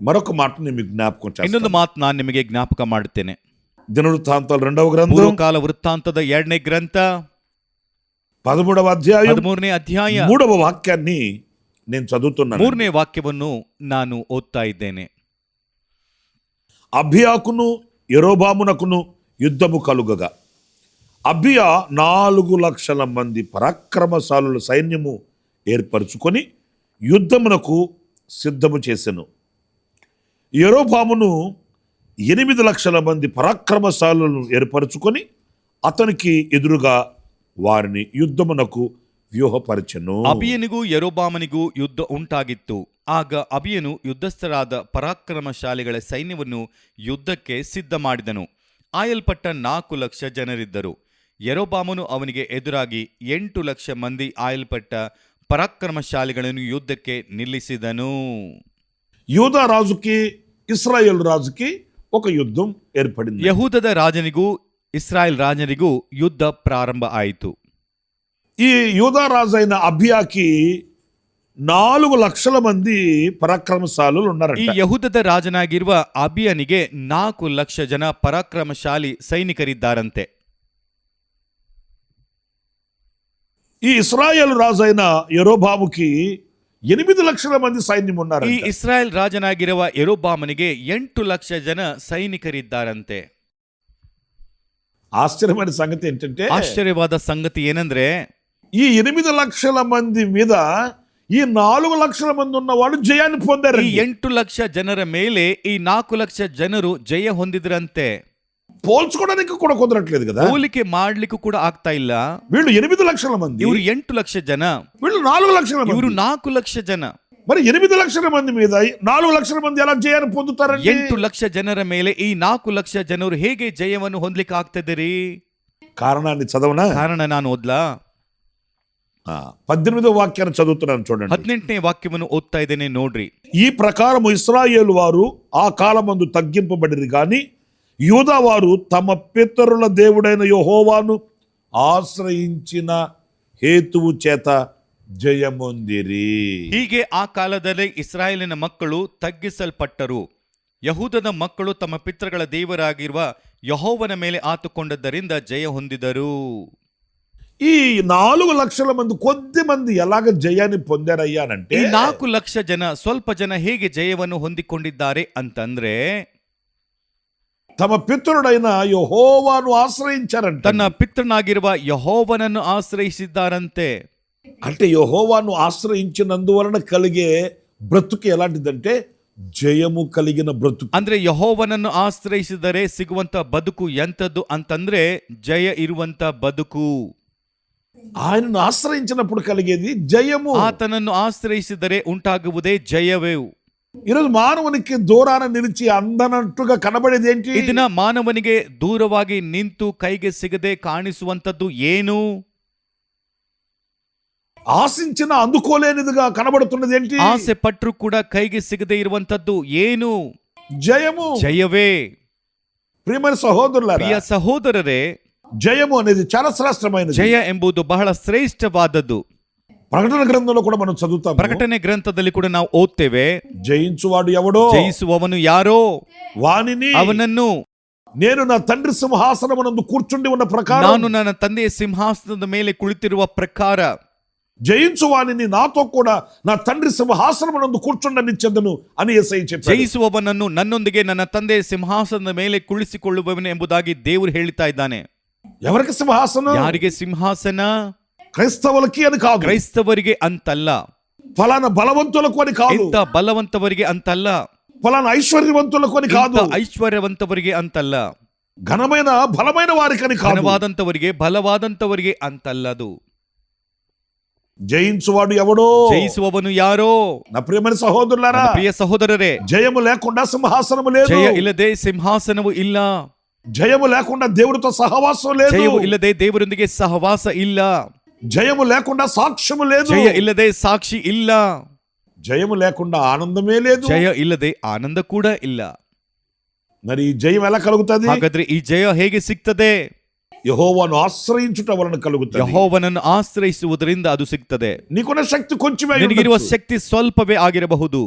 ಮರೊಕ ಮಾತು ನಿಮಗೆ ಜ್ಞಾಪಕ ಇನ್ನೊಂದು ಮಾತು ನಾನು ನಿಮಗೆ ಜ್ಞಾಪಕ ಮಾಡುತ್ತೇನೆ ದಿನವೃತ್ತಾಂತ ರೆಂಡವ ಗ್ರಂಥ ಕಾಲ ವೃತ್ತಾಂತದ ಎರಡನೇ ಗ್ರಂಥ పదమూడవ అధ్యాయం ಹದಿಮೂರನೇ ಅಧ್ಯಾಯ మూడవ వాక్యాన్ని నేను చదువుతున్నాను ಮೂರನೇ ವಾಕ್ಯವನ್ನು ನಾನು ಓದ್ತಾ ಇದ್ದೇನೆ అభియాకును యరోబామునకును యుద్ధము కలుగగా అభియా నాలుగు లక్షల మంది పరాక్రమశాలుల సైన్యము ఏర్పరచుకొని యుద్ధమునకు సిద్ధము చేసెను యరోబామును ఎనిమిది లక్షల మంది పరాక్రమశాలులను ఏర్పరచుకొని అతనికి ఎదురుగా వారిని యుద్ధమునకు వ్యూహపరచెను ಅಬಿಯನಿಗೂ ಯರೋಬಾಮನಿಗೂ ಯುದ್ಧ ಉಂಟಾಗಿತ್ತು ಆಗ ಅಬಿಯನು ಯುದ್ಧಸ್ಥರಾದ ಪರಾಕ್ರಮಶಾಲಿಗಳ ಸೈನ್ಯವನ್ನು ಯುದ್ಧಕ್ಕೆ ಸಿದ್ಧ ಮಾಡಿದನು ಆಯಲ್ಪಟ್ಟ ನಾಲ್ಕು ಲಕ್ಷ ಜನರಿದ್ದರು ಯರೋಬಾಮನು ಅವನಿಗೆ ಎದುರಾಗಿ ಎಂಟು ಲಕ್ಷ ಮಂದಿ ಆಯಲ್ಪಟ್ಟ ಪರಾಕ್ರಮಶಾಲಿಗಳನ್ನು ಯುದ್ಧಕ್ಕೆ ನಿಲ್ಲಿಸಿದನು యూదా రాజుకి ఇస్రాయేల్ రాజుకి ఒక యుద్ధం ఏర్పడింది ಯಹೂದದ ರಾಜನಿಗೂ ಇಸ್ರಾಯೇಲ್ ರಾಜನಿಗೂ ಯುದ್ಧ ಪ್ರಾರಂಭ ಆಯಿತು ఈ యూదా రాజు అయిన అభియాకి నాలుగు లక్షల మంది పరాక్రమశాలులు ಈ ఉన్నారంట ಯಹೂದದ ರಾಜನಾಗಿರುವ ಅಬಿಯನಿಗೆ ನಾಲ್ಕು ಲಕ್ಷ ಜನ ಪರಾಕ್ರಮಶಾಲಿ ಸೈನಿಕರಿದ್ದಾರಂತೆ ఈ ఇస్రాయేల్ రాజు అయిన యరోబాముకి ఎనిమిది లక్షల మంది సైన్యం ಈ ఉన్నారు ಇಸ್ರಾಯೇಲ್ ರಾಜನಾಗಿರುವ ಎರೋಬಾಮನಿಗೆ ಎಂಟು ಲಕ್ಷ ಜನ ಸೈನಿಕರಿದ್ದಾರಂತೆ ఆశ్చర్యమైన సంగతి ఏంటంటే ಆಶ್ಚರ್ಯವಾದ ಸಂಗತಿ ಏನಂದ್ರೆ ఈ ఎనిమిది లక్షల మంది మీద ఈ నాలుగు లక్షల మంది ఉన్న వాళ్ళు జయాన్ని ಈ పొందారు ಎಂಟು ಲಕ್ಷ ಜನರ ಮೇಲೆ ಈ ನಾಲ್ಕು ಲಕ್ಷ ಜನರು ಜಯ ಹೊಂದಿದ್ರಂತೆ పోల్చుకోవడానికి కూడా కుదరట్లేదు కదా ಹೋಲಿಕೆ ಮಾಡ್ಲಿಕ್ಕೂ ಕೂಡ ಆಗ್ತಾ ಇಲ್ಲ వీళ్ళు ఎనిమిది లక్షల మంది ಇವರು ಎಂಟು ಲಕ್ಷ ಜನ వీళ్ళు నాలుగు లక్షల ಇವರು మంది ನಾಲ್ಕು ಲಕ್ಷ ಜನ మరి ఎనిమిది లక్షల మంది మీద నాలుగు లక్షల మంది ఎలా జయాన్ని పొందుతారండి ಎಂಟು ಲಕ್ಷ ಜನರ ಮೇಲೆ ಈ ನಾಲ್ಕು ಲಕ್ಷ ಜನರು ಹೇಗೆ ಜಯವನ್ನು ಹೊಂದ್ಲಿಕ್ಕೆ ಆಗ್ತದೆ కారణాన్ని చదవనా ಕಾರಣ ನಾನು ಓದ್ಲಾ ఆ, పద్దెనిమిదో వాక్యాన్ని చదువుతున్నాను చూడండి ಹದಿನೆಂಟನೇ ವಾಕ್ಯವನ್ನು ಓದ್ತಾ ಇದ್ದೇನೆ ನೋಡ್ರಿ ఈ ప్రకారము ఇస్రాయేలు వారు ఆ కాలమందు తగ్గింపబడిరి గాని యూదా వారు తమ పితరుల దేవుడైన యెహోవాను ఆశ్రయించిన హేతువు చేత జయమొందిరి ಹೀಗೆ ಆ ಕಾಲದಲ್ಲಿ ಇಸ್ರಾಯೇಲಿನ ಮಕ್ಕಳು ತಗ್ಗಿಸಲ್ಪಟ್ಟರು ಯಹೂದದ ಮಕ್ಕಳು ತಮ್ಮ ಪಿತೃಗಳ ದೇವರಾಗಿರುವ ಯಹೋವನ ಮೇಲೆ ಆತುಕೊಂಡದ್ದರಿಂದ ಜಯ ಹೊಂದಿದರು ఈ నాలుగు లక్షల మంది కొద్ది మంది ఎలాగ జయాన్ని పొందారయ్యానంటే ಈ ನಾಲ್ಕು ಲಕ್ಷ ಜನ ಸ್ವಲ್ಪ ಜನ ಹೇಗೆ ಜಯವನ್ನು ಹೊಂದಿಕೊಂಡಿದ್ದಾರೆ ಅಂತಂದ್ರೆ తమ పితరుడైన యెహోవాను ఆశ్రయించారంట ತನ್ನ ಪಿತೃನಾಗಿರುವ ಯಹೋವನನ್ನು ಆಶ್ರಯಿಸಿದ್ದಾರಂತೆ అంటే యెహోవాను ఆశ్రయించినందువలన కలిగే బ్రతుకు ఎలాంటిదంటే జయము కలిగిన బ్రతుకు ಅಂದ್ರೆ ಯಹೋವನನ್ನು ಆಶ್ರಯಿಸಿದರೆ ಸಿಗುವಂತ ಬದುಕು ಎಂತದ್ದು ಅಂತಂದ್ರೆ ಜಯ ಇರುವಂತ ಬದುಕು ఆయనను ఆశ్రయించినప్పుడు కలిగేది జయము ಆತನನ್ನು ಆಶ್ರಯಿಸಿದರೆ ಉಂಟಾಗುವುದೇ ಜಯವೇ ఈరోజు మానవునికి దూరాన నిలిచి అందనట్టుగా కనబడేది ఏంటి ಈ ದಿನ ಮಾನವನಿಗೆ ದೂರವಾಗಿ ನಿಂತು ಕೈಗೆ ಸಿಗದೆ ಕಾಣಿಸುವಂತದ್ದು ಏನು ఆశించిన అందుకోలేనిదిగా కనబడుతున్నది ఏంటి ಆಸೆ ಪಟ್ಟರು ಕೂಡ ಕೈಗೆ ಸಿಗದೆ ಇರುವಂತದ್ದು ಏನು జయము ಜಯವೇ ప్రియమైన సహోదరులారా ಪ್ರಿಯ ಸಹೋದರರೇ జయము అనేది చాలా శ్రేష్టమైనది ಜಯ ಎಂಬುದು ಬಹಳ ಶ್ರೇಷ್ಠವಾದದ್ದು ప్రకటన గ్రంథంలో కూడా మనం చదువుతాం ಪ್ರಕಟಣೆ ಗ್ರಂಥದಲ್ಲಿ ಕೂಡ ನಾವು ಓದ್ತೇವೆ జయించువాడు ఎవడో ಜಯಿಸುವವನು ಯಾರೋ వానిని ಅವನನ್ನು నేను నా తండ్రి సింహాసనమునందు కూర్చుండి ఉన్న ప్రకారం ನಾನು ನನ್ನ ತಂದೆಯ ಸಿಂಹಾಸನದ ಮೇಲೆ ಕುಳಿತಿರುವ ಪ್ರಕಾರ జయించు వానిని నాతో కూడా నా తండ్రి సింహాసనమునందు కూర్చుండనిచ్చెదను అని ఏసై చెప్పాడు ಜಯಿಸುವವನನ್ನು ನನ್ನೊಂದಿಗೆ ನನ್ನ ತಂದೆಯ ಸಿಂಹಾಸನದ ಮೇಲೆ ಕುಳಿಸಿಕೊಳ್ಳುವವನು ಎಂಬುದಾಗಿ ದೇವರು ಹೇಳ್ತಾ ಇದ್ದಾನೆ ఎవరికి సింహాసనం ಯಾರಿಗೆ ಸಿಂಹಾಸನ క్రైస్తవులకి అని కాదు ಕ್ರೈಸ್ತವರಿಗೆ ಅಂತಲ್ಲ ఫలానా బలవంతులకు అని కాదు ಇಂಥ ಬಲವಂತವರಿಗೆ ಅಂತಲ್ಲ ఫలానా ఐశ్వర్యవంతులకు అని కాదు ಇಂಥ ಐಶ್ವರ್ಯವಂತವರಿಗೆ ಅಂತಲ್ಲ ఘనమైన బలమైన వారికి అని కాదు ಘನವಾದಂತವರಿಗೆ ಬಲವಾದಂತವರಿಗೆ ಅಂತಲ್ಲದು జయించువాడు ఎవడో ಜಯಿಸುವವನು ಯಾರೋ నా ప్రియమైన సహోదరులారా ನನ್ನ ಪ್ರಿಯ ಸಹೋದರರೇ జయము లేకుండా సింహాసనము లేదు ಜಯ ಇಲ್ಲದೆ ಸಿಂಹಾಸನವು ಇಲ್ಲ జయము లేకుండా దేవుడితో సహవాసం లేదు ಜಯವು ಇಲ್ಲದೆ ದೇವರೊಂದಿಗೆ ಸಹವಾಸ ಇಲ್ಲ జయము లేకుండా సాక్ష్యము లేదు ಜಯ ಇಲ್ಲದೆ ಸಾಕ್ಷಿ ಇಲ್ಲ జయము లేకుండా ఆనందమే లేదు ಜಯ ಇಲ್ಲದೆ ಆನಂದ ಕೂಡ ಇಲ್ಲ మరి ఈ జయం ఎలా కలుగుతుంది ಹಾಗಾದ್ರೆ ಈ ಜಯ ಹೇಗೆ ಸಿಗ್ತದೆ యహోవాను ఆశ్రయించుట వలన కలుగుతుంది ಯಹೋವನನ್ನು ಆಶ್ರಯಿಸುವುದರಿಂದ ಅದು ಸಿಗ್ತದೆ నీకున్న శక్తి కొంచెమే అయి ನಿನಗಿರುವ ఉండొచ్చు. ಶಕ್ತಿ ಸ್ವಲ್ಪವೇ ಆಗಿರಬಹುದು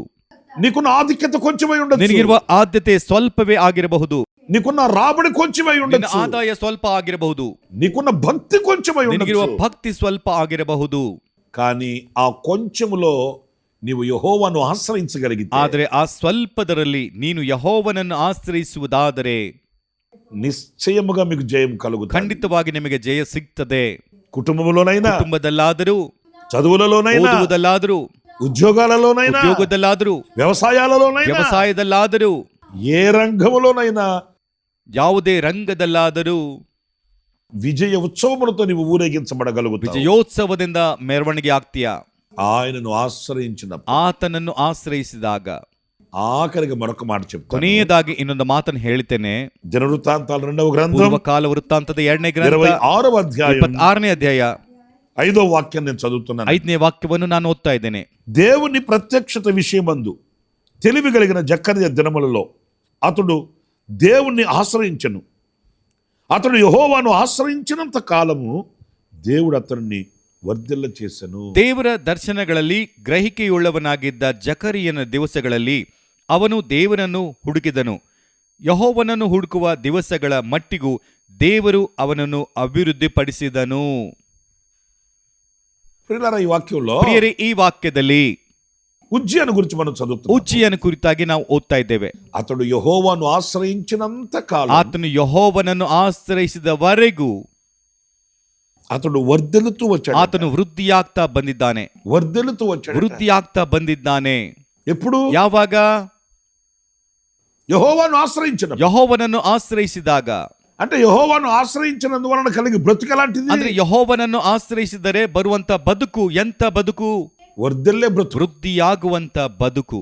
నీకున్న ఆధిక్యత కొంచెమై ఉండొచ్చు ನಿನಗಿರುವ ಆದ್ಯತೆ ಸ್ವಲ್ಪವೇ ಆಗಿರಬಹುದು నీకున్న రాబడి కొంచెమై ನಿನ್ನ ఉండొచ్చు ಆದಾಯ ಸ್ವಲ್ಪ ಆಗಿರಬಹುದು నీకున్న భక్తి కొంచెమై ನಿನಗಿರುವ ఉండొచ్చు ಭಕ್ತಿ ಸ್ವಲ್ಪ ಆಗಿರಬಹುದು కానీ ఆ కొంచెములో నీవు యహోవాను ఆశ్రయించగలిగితే ಆದರೆ ಆ ಸ್ವಲ್ಪದರಲ್ಲಿ ನೀನು ಯಹೋವನನ್ನು ಆಶ್ರಯಿಸುವುದಾದರೆ నిశ్చయముగా మీకు జయం కలుగుతుంది ಖಂಡಿತವಾಗಿ ನಿಮಗೆ ಜಯ ಸಿಗ್ತದೆ కుటుంబంలోనైనా ಕುಟುಂಬದಲ್ಲಾದರೂ చదువులలోనైనా ಓದುವುದಲ್ಲಾದರೂ ఉద్యోగాలలోనైనా ಉದ್ಯೋಗದಲ್ಲಾದರೂ వ్యవసాయాలలోనైనా ವ್ಯವಸಾಯದಲ್ಲಾದರೂ ఏ రంగములోనైనా ಯಾವುದೇ ರಂಗದಲ್ಲಾದರೂ విజయ ఉత్సవములతో నీవు ఊరేగించబడగలుగుతావు ವಿಜಯೋತ್ಸವದಿಂದ ಮೆರವಣಿಗೆ ಆಗ್ತೀಯ ఆయనను ఆశ్రయించిన ಆತನನ್ನು ಆಶ್ರಯಿಸಿದಾಗ ఆఖరిగా మరొక మాట చెప్తాను ಕೊನೆಯದಾಗಿ ಇನ್ನೊಂದು ಮಾತನ್ನು ಹೇಳ್ತೇನೆ దినవృత్తాంతాల రెండవ గ్రంథం ಪೂರ್ವಕಾಲ ವೃತ್ತಾಂತದ ಎರಡನೇ ಗ್ರಂಥ ఇరవై ఆరవ అధ్యాయం ಇಪ್ಪತ್ತಾರನೇ ಅಧ್ಯಾಯ ఐదో వాక్యం నేను చదువుతున్నాను ಐದನೇ ವಾಕ್ಯವನ್ನು ನಾನು ಓದ್ತಾ ಇದ್ದೇನೆ దేవుని ప్రత్యక్షత విషయమందు తెలివి కలిగిన జక్కర్య దినములలో అతడు దేవుణ్ణి ఆశ్రయించను అతడు యహోవాను ఆశ్రయించినంత కాలము దేవుడు అతన్ని వర్ధిల్ల చేసెను ದೇವರ ದರ್ಶನಗಳಲ್ಲಿ ಗ್ರಹಿಕೆಯುಳ್ಳವನಾಗಿದ್ದ ಜಕರಿಯನ ದಿವಸಗಳಲ್ಲಿ ಅವನು ದೇವರನ್ನು ಹುಡುಕಿದನು ಯಹೋವನನ್ನು ಹುಡುಕುವ ದಿವಸಗಳ ಮಟ್ಟಿಗೂ ದೇವರು ಅವನನ್ನು ಅಭಿವೃದ್ಧಿಪಡಿಸಿದನು ప్రియులారా, ఈ వాక్యంలో ಪ್ರಿಯರೇ ಈ ವಾಕ್ಯದಲ್ಲಿ ఉజ్జయను గురించి మనం చదువుతున్నాం ಉಜ್ಜಿಯನ ಕುರಿತಾಗಿ ನಾವು ಓದ್ತಾ ಇದ್ದೇವೆ అతడు యహోవాను ఆశ్రయించినంత కాలం ಆತನು ಯಹೋವನನ್ನು ಆಶ್ರಯಿಸಿದವರೆಗೂ అతడు వర్ధలుతూ వచ్చాడు ಆತನು ವೃದ್ಧಿಯಾಗ್ತಾ ಬಂದಿದ್ದಾನೆ వర్ధలుతూ వచ్చాడు ವೃದ್ಧಿಯಾಗ್ತಾ ಬಂದಿದ್ದಾನೆ ఎప్పుడు ಯಾವಾಗ యహోవాను ఆశ్రయించిన ಯಹೋವನನ್ನು ಆಶ್ರಯಿಸಿದಾಗ అంటే యహోవాను ఆశ్రయించినందువలన కలిగి బ్రతుకు ఎలాంటిది ಅಂದ್ರೆ ಯಹೋವನನ್ನು ಆಶ್ರಯಿಸಿದರೆ ಬರುವಂತ ಬದುಕು ಎಂತ ಬದುಕು వర్ధిల్లే బ్రతుకు ವೃದ್ಧಿಯಾಗುವಂತ ಬದುಕು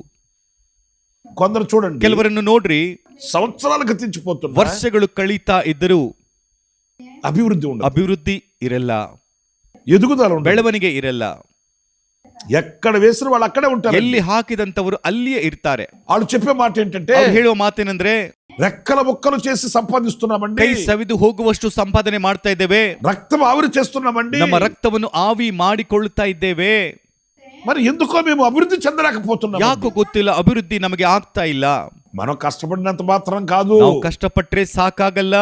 కొందరు చూడండి ಕೆಲವರನ್ನು ನೋಡ್ರಿ సంవత్సరాలు గతించిపోతున్నారు ವರ್ಷಗಳು ಕಳೀತಾ ಇದ್ದರೂ అభివృద్ధి ఉండదు ಅಭಿವೃದ್ಧಿ ಇರಲ್ಲ ఎదుగుదల ఉండదు ಬೆಳವಣಿಗೆ ಇರಲ್ಲ ఎక్కడ వేసిన వాళ్ళు అక్కడే ఉంటారు ಎಲ್ಲಿ ಹಾಕಿದಂತವರು ಅಲ್ಲಿಯೇ ಇರ್ತಾರೆ వాళ్ళు చెప్పే మాట ఏంటంటే ಅವ್ರು ಹೇಳುವ ಮಾತೇನೆಂದ್ರೆ రెక్కల ముక్కలు చేసి సంపాదిస్తున్నామండి ಕೈ ಸವಿದು ಹೋಗುವಷ್ಟು ಸಂಪಾದನೆ ಮಾಡ್ತಾ ಇದ್ದೇವೆ రక్తం ఆవిరి చేస్తున్నామండి ನಮ್ಮ ರಕ್ತವನ್ನು ಆವಿ ಮಾಡಿಕೊಳ್ಳುತ್ತಾ ಇದ್ದೇವೆ మరి ఎందుకో మేము అభివృద్ధి చెందలేకపోతున్నాం ಯಾಕೋ ಗೊತ್ತಿಲ್ಲ ಅಭಿವೃದ್ಧಿ ನಮಗೆ ಆಗ್ತಾ ಇಲ್ಲ మనం కష్టపడినంత మాత్రం కాదు ನಾವು ಕಷ್ಟಪಟ್ರೆ ಸಾಕಾಗಲ್ಲ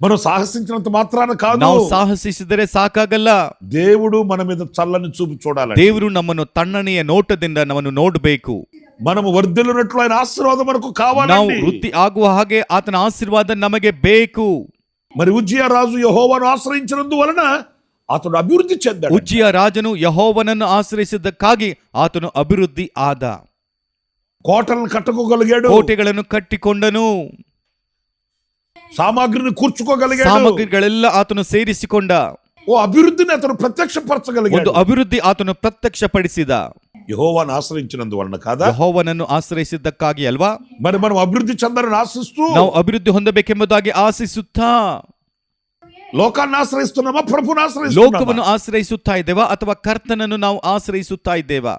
మనం సాహసించినంత మాత్రాన కాదు ನಾವು ಸಾಹಸಿಸಿದರೆ ಸಾಕಾಗಲ್ಲ దేవుడు మన మీద చల్లని చూపు చూడాలి ದೇವರು ನಮ್ಮನ್ನು ತಣ್ಣನೆಯ ನೋಟದಿಂದ ನಮ್ಮನ್ನು ನೋಡಬೇಕು మనము వర్ధిల్లునట్లు ఆయన ఆశీర్వాదం మనకు ನಾವು కావాలండి ವೃದ್ಧಿ ಆಗುವ ಹಾಗೆ ಆತನ ಆಶೀರ್ವಾದ ನಮಗೆ ಬೇಕು మరి ఉజ్జయ రాజు యహోవాను ఆశ్రయించినందువలన అతడు అభివృద్ధి చెందాడు ಉಜ್ಜಿಯ ರಾಜನು ಯಹೋವನನ್ನು ಆಶ್ರಯಿಸಿದ್ದಕ್ಕಾಗಿ ಆತನು ಅಭಿವೃದ್ಧಿ ಆದ కోటలను కట్టుకోగలిగాడు ಕೋಟೆಗಳನ್ನು ಕಟ್ಟಿಕೊಂಡನು సామాగ్రిని కూర్చుకోగలిగాడు ಸಾಮಗ್ರಿಗಳೆಲ್ಲ ಆತನು ಸೇರಿಸಿಕೊಂಡ ఓ అభివృద్ధిని అతను ಒಂದು ప్రత్యక్షపరచగలిగాడు ಅಭಿವೃದ್ಧಿ ಆತನು ಪ್ರತ್ಯಕ್ಷಪಡಿಸಿದ యహోవాను ఆశ్రయించినందువలన కాదా ಯಹೋವನನ್ನು ಆಶ್ರಯಿಸಿದ್ದಕ್ಕಾಗಿ ಅಲ್ವಾ మరి మనం అభివృద్ధి చెందాలని ఆశిస్తూ ನಾವು ಅಭಿವೃದ್ಧಿ ಹೊಂದಬೇಕೆಂಬುದಾಗಿ ಆಶಿಸುತ್ತಾ లోకాన్ని ఆశ్రయిస్తున్నామా ప్రభుని ఆశ్రయిస్తున్నామా ಲೋಕವನ್ನು ಆಶ್ರಯಿಸುತ್ತಾ ಇದ್ದೇವಾ ಅಥವಾ ಕರ್ತನನ್ನು ನಾವು ಆಶ್ರಯಿಸುತ್ತಾ ಇದ್ದೇವಾ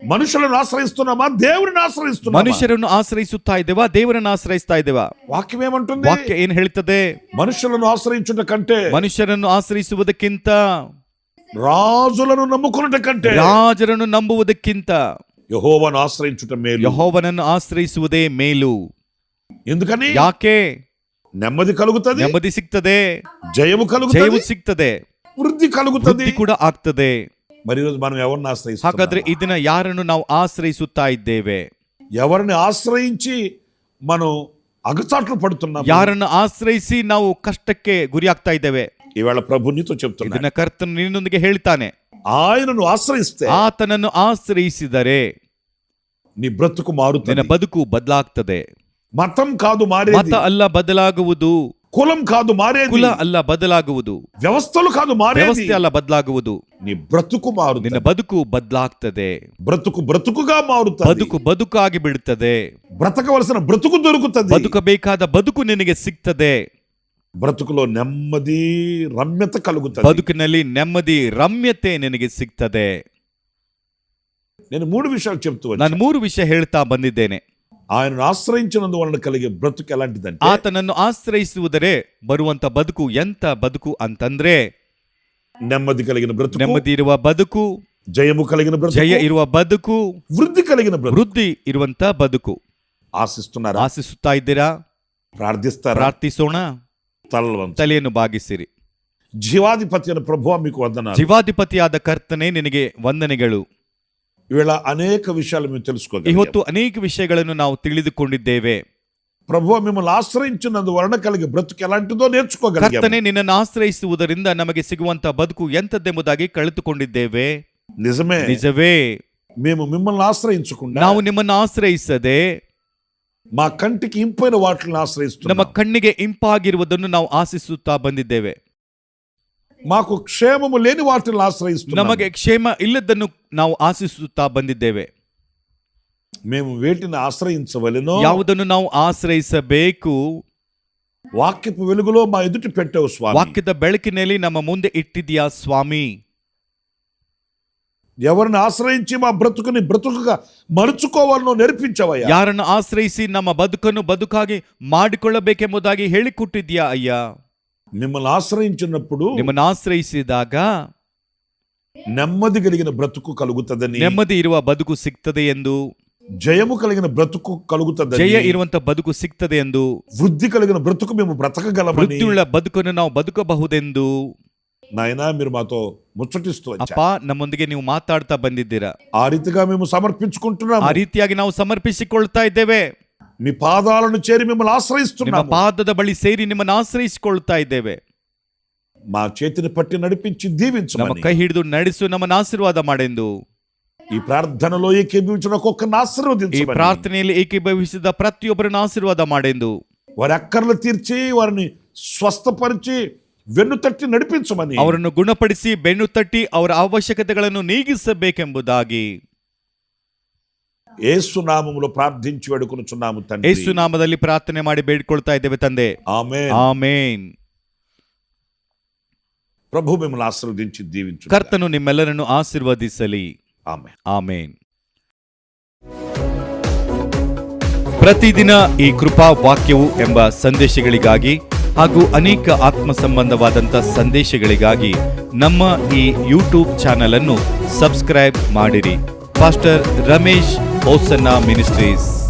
మనుషులను ఆశ్రయిస్తున్నామా దేవుని ఆశ్రయిస్తున్నామా ಮನುಷ್ಯರನ್ನು ಆಶ್ರಯಿಸುತ್ತಾ ಇದ್ದೇವಾ ದೇವರನ್ನು ಆಶ್ರಯಿಸ್ತಾ ಇದ್ದೇವಾ వాక్యం ఏమంటుంది ವಾಕ್ಯ ಏನ್ ಹೇಳ್ತದೆ మనుషులను ఆశ్రయించుట కంటే ಮನುಷ್ಯರನ್ನು ಆಶ್ರಯಿಸುವುದಕ್ಕಿಂತ రాజులను నమ్ముకున్నట కంటే ರಾಜರನ್ನು ನಂಬುವುದಕ್ಕಿಂತ యహోవాను ఆశ్రయించుట మేలు ಯಹೋವನನ್ನು ಆಶ್ರಯಿಸುವುದೇ ಮೇಲು ఎందుకని ಯಾಕೆ నెమ్మది కలుగుతది ನೆಮ್ಮದಿ ಸಿಗ್ತದೆ జయము ಜಯವು కలుగుతది ಸಿಗ್ತದೆ వృద్ధి కలుగుతది ವೃದ್ಧಿ ಕೂಡ ಆಗ್ತದೆ మరి ఈరోజు మనం ఎవరిని ఆశ్రయిస్తున్నాం ಹಾಗಾದ್ರೆ ಇದನ್ನ ಯಾರನ್ನು ನಾವು ಆಶ್ರಯಿಸುತ್ತಾ ಇದ್ದೇವೆ ఎవరిని ఆశ్రయించి మనం అగచాట్లు పడుతున్నాం ಯಾರನ್ನು ಆಶ್ರಯಿಸಿ ನಾವು ಕಷ್ಟಕ್ಕೆ ಗುರಿಯಾಗ್ತಾ ಇದ್ದೇವೆ ఈవేళ ప్రభు నీతో చెప్తున్నాడు ಇದನ್ನ ಕರ್ತನು ನಿನ್ನೊಂದಿಗೆ ಹೇಳ್ತಾನೆ ఆయనను ఆశ్రయిస్తే ಆತನನ್ನು ಆಶ್ರಯಿಸಿದರೆ నీ బ్రతుకు ನಿನ್ನ మారుతుంది ಬದುಕು ಬದಲಾಗ್ತದೆ మతం కాదు ಮತ మారేది ಅಲ್ಲ ಬದಲಾಗುವುದು కులం కాదు మారేది ಕುಲ ಅಲ್ಲ ಬದಲಾಗುವುದು వ్యవస్థలు కాదు మారేది ವ್ಯವಸ್ಥೆ ಅಲ್ಲ ಬದಲಾಗುವುದು నీ బ్రతుకు ನಿನ್ನ మారుతుంది ಬದುಕು ಬದಲಾಗ್ತದೆ బ్రతుకు బ్రతుకుగా మారుతుంది ಬದುಕು ಬದುಕಾಗಿ ಬಿಡುತ್ತದೆ బ్రతకవలసిన బ్రతుకు దొరుకుతుంది ಬದುಕಬೇಕಾದ ಬದುಕು ನಿನಗೆ ಸಿಗ್ತದೆ బ్రతుకులో నెమ్మది రమ్యత కలుగుతుంది ಬದುಕಿನಲ್ಲಿ ನೆಮ್ಮದಿ ರಮ್ಯತೆ ನಿನಗೆ ಸಿಗ್ತದೆ నేను మూడు విషయాలు చెప్తూ వచ్చాను. ನಾನು ಮೂರು ವಿಷಯ ಹೇಳ್ತಾ ಬಂದಿದ್ದೇನೆ ఆయనను ఆశ్రయించినందువలన కలిగే బ్రతుకు ఎలాంటిదంటే ಆತನನ್ನು ಆಶ್ರಯಿಸುವುದರೆ ಬರುವಂತ ಬದುಕು ಎಂತ ಬದುಕು ಅಂತಂದ್ರೆ నెమ్మది కలిగిన బ్రతుకు ನೆಮ್ಮದಿ ಇರುವ ಬದುಕು జయము కలిగిన బ్రతుకు ಜಯ ಇರುವ ಬದುಕು వృద్ధి కలిగిన బ్రతుకు ವೃದ್ಧಿ ಇರುವಂತ ಬದುಕು ఆశిస్తున్నారా ಆಶಿಸುತ್ತಾ ಇದ್ದೀರಾ ప్రార్థిస్తారా ಪ್ರಾರ್ಥಿಸೋಣ తలలు వంచండి. ತಲೆಯನ್ನು ಬಾಗಿಸಿರಿ జీవాధిపతి అయిన ప్రభు మీకు వందనాలు ಜೀವಾಧಿಪತಿಯಾದ ಕರ್ತನೆ ನಿನಗೆ ವಂದನೆಗಳು ఇవాళ అనేక విషయాలు మేము తెలుసుకోగలిగాం ಇವತ್ತು ಅನೇಕ ವಿಷಯಗಳನ್ನು ನಾವು ತಿಳಿದುಕೊಂಡಿದ್ದೇವೆ ప్రభు మిమ్మల్ని ఆశ్రయించినందు వలన కలిగే బ్రతుకు ఎలాంటిదో నేర్చుకోగలిగాం ಕರ್ತನೆ ನಿನ್ನನ್ನು ಆಶ್ರಯಿಸುವುದರಿಂದ ನಮಗೆ ಸಿಗುವಂತ ಬದುಕು ಎಂತದ್ದೆಂಬುದಾಗಿ ಕಳೆದುಕೊಂಡಿದ್ದೇವೆ నిజమే ನಿಜವೇ మేము మిమ్మల్ని ఆశ్రయించకుండా ನಾವು ನಿಮ್ಮನ್ನು ಆಶ್ರಯಿಸದೆ మా కంటికి ఇంపైన వాటిని ನಮ್ಮ ఆశ్రయిస్తున్నాం ಕಣ್ಣಿಗೆ ಇಂಪಾಗಿರುವುದನ್ನು ನಾವು ಆಶಿಸುತ್ತಾ ಬಂದಿದ್ದೇವೆ మాకు క్షేమము లేని వాటిని ఆశ్రయిస్తున్నాం ನಮಗೆ ಕ್ಷೇಮ ಇಲ್ಲದನ್ನು ನಾವು ಆಶಿಸುತ್ತಾ ಬಂದಿದ್ದೇವೆ మేము వేటిని ఆశ్రయించవలెనో ಯಾವುದನ್ನು ನಾವು ಆಶ್ರಯಿಸಬೇಕು వాక్యపు వెలుగులో మా ఎదుటి పెట్టావు స్వామి ವಾಕ್ಯದ ಬೆಳಕಿನಲ್ಲಿ ನಮ್ಮ ಮುಂದೆ ಇಟ್ಟಿದ್ಯಾ ಸ್ವಾಮಿ ఎవరిని ఆశ్రయించి మా బ్రతుకుని బ్రతుకుగా మరుచుకోవాలనో నేర్పించవయ్యా ಯಾರನ್ನು ಆಶ್ರಯಿಸಿ ನಮ್ಮ ಬದುಕನ್ನು ಬದುಕಾಗಿ ಮಾಡಿಕೊಳ್ಳಬೇಕೆಂಬುದಾಗಿ ಹೇಳಿಕೊಟ್ಟಿದ್ಯಾ ಅಯ್ಯ మిమ్మల్ని ఆశ్రయించినప్పుడు ನಿಮ್ಮನ್ನು ಆಶ್ರಯಿಸಿದಾಗ నెమ్మది కలిగిన బ్రతుకు కలుగుతుందని ನೆಮ್ಮದಿ ಇರುವ ಬದುಕು ಸಿಗ್ತದೆ ಎಂದು జయము కలిగిన బ్రతుకు కలుగుతుందని ಜಯ ಇರುವಂತ ಬದುಕು ಸಿಗ್ತದೆ ಎಂದು వృద్ధి కలిగిన బ్రతుకు మేము బ్రతకగలమని ವೃತ್ತಿಯುಳ್ಳ ಬದುಕನ್ನು ನಾವು ಬದುಕಬಹುದೆಂದು నాయనా మీరు మాతో ముచ్చటిస్తూ వచ్చారు ಅಪ್ಪ ನಮ್ಮೊಂದಿಗೆ ನೀವು ಮಾತಾಡ್ತಾ ಬಂದಿದ್ದೀರಾ ఆ రీతిగా మేము సమర్పించుకుంటున్నాము ಆ ರೀತಿಯಾಗಿ ನಾವು ಸಮರ್ಪಿಸಿಕೊಳ್ತಾ ಇದ್ದೇವೆ మీ పాదాలను చేరి మిమ్మల్ని ನಿಮ್ಮ ఆశ్రయిస్తున్నాము ಪಾದದ ಬಳಿ ಸೇರಿ ನಿಮ್ಮನ್ನು ಆಶ್ರಯಿಸಿಕೊಳ್ತಾ ಇದ್ದೇವೆ మా చేతిని పట్టి నడిపించి ನಮ್ಮ దీవించమని ಕೈ ಹಿಡಿದು ನಡೆಸು ನಮ್ಮನ್ನು ಆಶೀರ್ವಾದ ಮಾಡೆಂದು ఈ ప్రార్థనలో ఏకీభవించిన ఒక్కొక్కరిని ಈ ఆశీర్వదించమని ಪ್ರಾರ್ಥನೆಯಲ್ಲಿ ಏಕೀಭವಿಸಿದ ಪ್ರತಿಯೊಬ್ಬರನ್ನು ಆಶೀರ್ವಾದ ಮಾಡೆಂದು వారి అక్కర్లు తీర్చి వారిని స్వస్థపరిచి వెన్ను తట్టి నడిపించమని ಅವರನ್ನು ಗುಣಪಡಿಸಿ ಬೆನ್ನು ತಟ್ಟಿ ಅವರ ಅವಶ್ಯಕತೆಗಳನ್ನು ನೀಗಿಸಬೇಕೆಂಬುದಾಗಿ ఏసు నామములో ప్రార్థించి వేడుకొనుచున్నాము తండ్రి ಯೇಸು ನಾಮದಲ್ಲಿ ಪ್ರಾರ್ಥನೆ ಮಾಡಿ ಬೇಡಿಕೊಳ್ತಾ ಇದ್ದೇವೆ ತಂದೆ ఆమె ಆಮೇನ್ ప్రభు మిమ్మల్ని ఆశీర్వదించి దీవించు ಕರ್ತನು ನಿಮ್ಮೆಲ್ಲರನ್ನು ಆಶೀರ್ವದಿಸಲಿ ఆమె ಆಮೇನ್ ಪ್ರತಿದಿನ ಈ ಕೃಪಾ ವಾಕ್ಯವು ಎಂಬ ಸಂದೇಶಗಳಿಗಾಗಿ ಹಾಗೂ ಅನೇಕ ಆತ್ಮ ಸಂಬಂಧವಾದಂಥ ಸಂದೇಶಗಳಿಗಾಗಿ ನಮ್ಮ ಈ ಯೂಟ್ಯೂಬ್ ಚಾನಲ್ ಅನ್ನು ಸಬ್ಸ್ಕ್ರೈಬ್ ಮಾಡಿರಿ Pastor Ramesh Hosanna ministries.